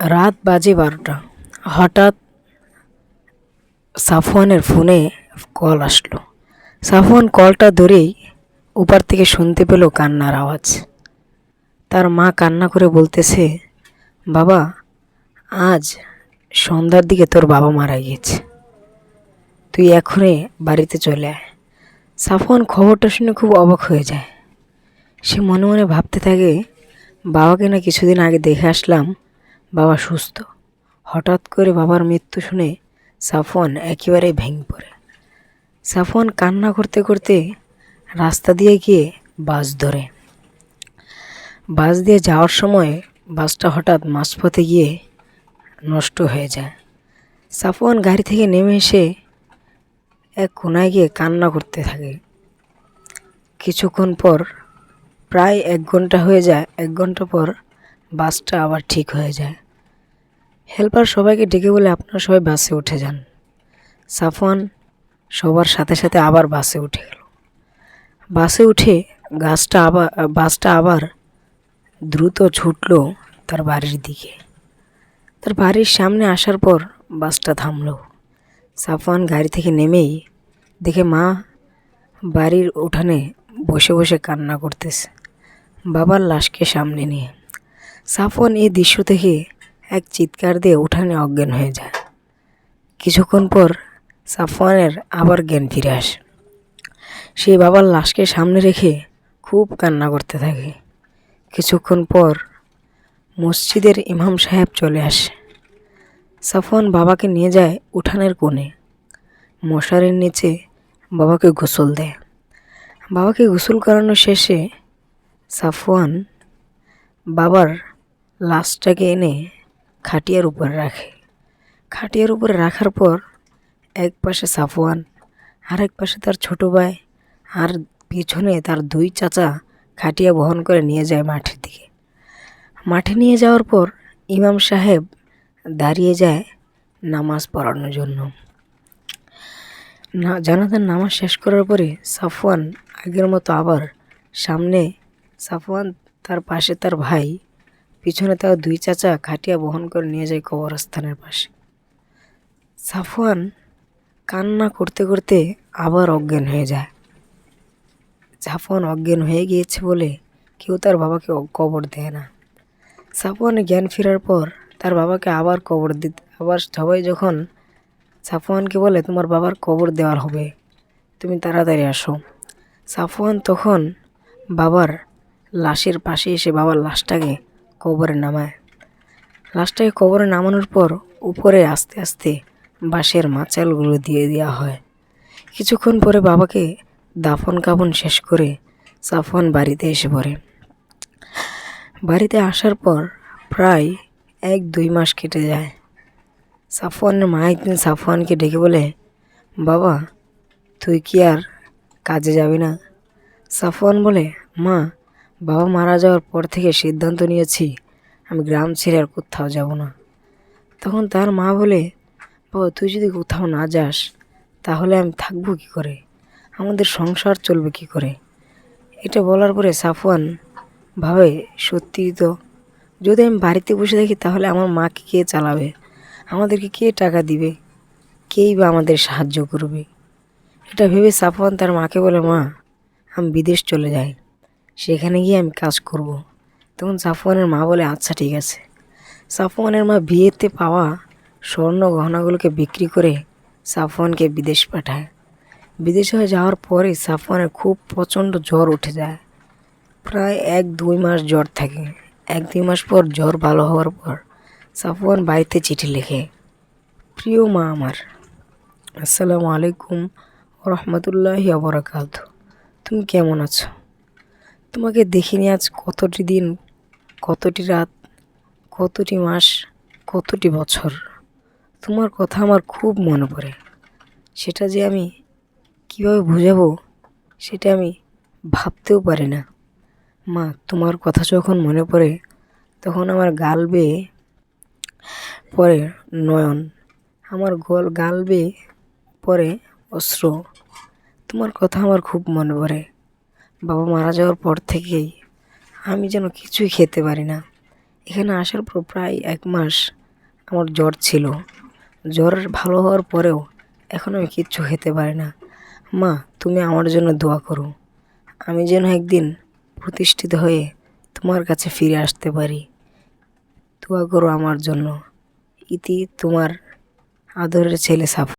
রাত বাজে বারোটা। হঠাৎ সাফওয়ানের ফোনে কল আসলো। সাফওয়ান কলটা ধরেই ওপার থেকে শুনতে পেল কান্নার আওয়াজ। তার মা কান্না করে বলতেছে, বাবা, আজ সন্ধ্যার দিকে তোর বাবা মারা গিয়েছে। তুই এখনই বাড়িতে চলে আয়। সাফওয়ান খবরটা শুনে খুব অবাক হয়ে যায়। সে মনে মনে ভাবতে থাকে, বাবাকে না কিছুদিন আগে দেখে আসলাম বাবা সুস্থ। হঠাৎ করে বাবার মৃত্যু শুনে সাফওয়ান একেবারে ভেঙে পড়ে। সাফওয়ান কান্না করতে করতে রাস্তা দিয়ে গিয়ে বাস ধরে। বাস দিয়ে যাওয়ার সময় বাসটা হঠাৎ মাঝপথে গিয়ে নষ্ট হয়ে যায়। সাফওয়ান গাড়ি থেকে নেমে এসে এক কোনায় গিয়ে কান্না করতে থাকে। কিছুক্ষণ পর, প্রায় এক ঘণ্টা হয়ে যায়, এক ঘণ্টা পর বাসটা আবার ঠিক হয়ে যায়। হেল্পার সবাইকে ডেকে বলে আপনারা সবাই বাসে উঠে যান। সাফওয়ান সবার সাথে সাথে আবার বাসে উঠে গেল। বাসে উঠে গাছটা আবার, বাসটা আবার দ্রুত ছুটলো তার বাড়ির দিকে। তার বাড়ির সামনে আসার পর বাসটা থামল। সাফওয়ান গাড়ি থেকে নেমেই দেখে মা বাড়ির উঠানে বসে বসে কান্না করতেছে। বাবার লাশকে সামনে নিয়ে। সাফওয়ান এই দৃশ্য থেকে এক চিৎকার দিয়ে উঠানে অজ্ঞান হয়ে যায়। কিছুক্ষণ পর সাফওয়ানের আবার জ্ঞান ফিরে আসে। সেই বাবার লাশকে সামনে রেখে খুব কান্না করতে থাকে। কিছুক্ষণ পর মসজিদের ইমাম সাহেব চলে আসে। সাফওয়ান বাবাকে নিয়ে যায় উঠানের কোণে। মশারির নিচে বাবাকে গোসল দেয়। বাবাকে গোসল করানো শেষে সাফওয়ান বাবার লাশটাকে এনে খাটিয়ার উপরে রাখে। খাটিয়ার উপরে রাখার পর এক পাশে সাফওয়ান আর এক পাশে তার ছোট ভাই, আর পিছনে তার দুই চাচা খাটিয়া বহন করে নিয়ে যায় মাঠের দিকে। মাঠে নিয়ে যাওয়ার পর ইমাম সাহেব দাঁড়িয়ে যায় নামাজ পড়ানোর জন্য। না, জানাজার নামাজ শেষ করার পরে সাফওয়ান আগের মতো আবার সামনে, সাফওয়ান তার পাশে তার ভাই পিছনে তার দুই চাচা খাটিয়া বহন করে নিয়ে যায় কবরস্থানের পাশে। সাফওয়ান কান্না করতে করতে আবার অজ্ঞান হয়ে যায়। সাফওয়ান অজ্ঞান হয়ে গিয়েছে বলে কেউ তার বাবাকে কবর দেয় না। সাফওয়ানের জ্ঞান ফেরার পর তার বাবাকে আবার কবর দিতে। আবার সবাই যখন সাফওয়ানকে বলে, তোমার বাবার কবর দেওয়ার হবে, তুমি তাড়াতাড়ি আসো। সাফওয়ান তখন বাবার লাশের পাশে এসে বাবার লাশটাকে কবরে নামায়। লাশটাকে কবরে নামানোর পর উপরে আস্তে আস্তে বাঁশের মাচালগুলো দিয়ে দেওয়া হয়। কিছুক্ষণ পরে বাবাকে দাফন কাফন শেষ করে সাফওয়ান বাড়িতে এসে পড়ে। বাড়িতে আসার পর প্রায় এক দুই মাস কেটে যায়। সাফওয়ানের মা একদিন সাফওয়ানকে ডেকে বলে, বাবা, তুই কি আর কাজে যাবি না? সাফওয়ান বলে, মা বাবা মারা যাওয়ার পর থেকে সিদ্ধান্ত নিয়েছি, আমি গ্রাম ছেড়ে আর কোথাও যাব না। তখন তার মা বলে, বাবা, তুই যদি কোথাও না যাস, তাহলে আমি থাকব কি করে? আমাদের সংসার চলবে কি করে? এটা বলার পরে সাফওয়ান, ভাবে, সত্যি তো, যদি আমি বাড়িতে বসে থাকি তাহলে আমার মাকে কে চালাবে? আমাদেরকে কে টাকা দিবে? কেই বা আমাদের সাহায্য করবে? এটা ভেবে সাফওয়ান তার মাকে বলে, মা, আমি বিদেশ চলে যাই। সেখানে গিয়ে আমি কাজ করব। তখন সাফওয়ানের মা বলে আচ্ছা ঠিক আছে। সাফওয়ানের মা বিয়েতে পাওয়া স্বর্ণ গহনাগুলোকে বিক্রি করে সাফওয়ানকে বিদেশ পাঠায়। বিদেশে যাওয়ার পরে সাফওয়ানের খুব প্রচণ্ড জ্বর উঠে যায়। প্রায় এক দুই মাস জ্বর থাকে। এক দুই মাস পর জ্বর ভালো হওয়ার পর সাফওয়ান বাড়িতে চিঠি লেখে, প্রিয় মা আমার, আসসালামু আলাইকুম রহমতুল্লাহি আবরাকাত তুমি কেমন আছো? তোমাকে দেখিনি আজ কতটি দিন, কতটি রাত, কতটি মাস, কতটি বছর? তোমার কথা আমার খুব মনে পড়ে। সেটা যে আমি কীভাবে বোঝাবো, সেটা আমি ভাবতেও পারি না। মা, তোমার কথা যখন মনে পড়ে, তখন আমার গাল বেয়ে পরে নয়ন। আমার গোল, গাল বেয়ে পরে অশ্রু। তোমার কথা আমার খুব মনে পড়ে। বাবা মারা যাওয়ার পর থেকেই আমি যেন কিছুই খেতে পারি না। এখানে আসার পর প্রায় এক মাস আমার জ্বর ছিল। জ্বর ভালো হওয়ার পরেও এখন আমি কিচ্ছু খেতে পারি না। মা, তুমি আমার জন্য দোয়া করো। আমি যেন একদিন প্রতিষ্ঠিত হয়ে তোমার কাছে ফিরে আসতে পারি। দোয়া করো আমার জন্য। ইতি তোমার আদরের ছেলে সাফ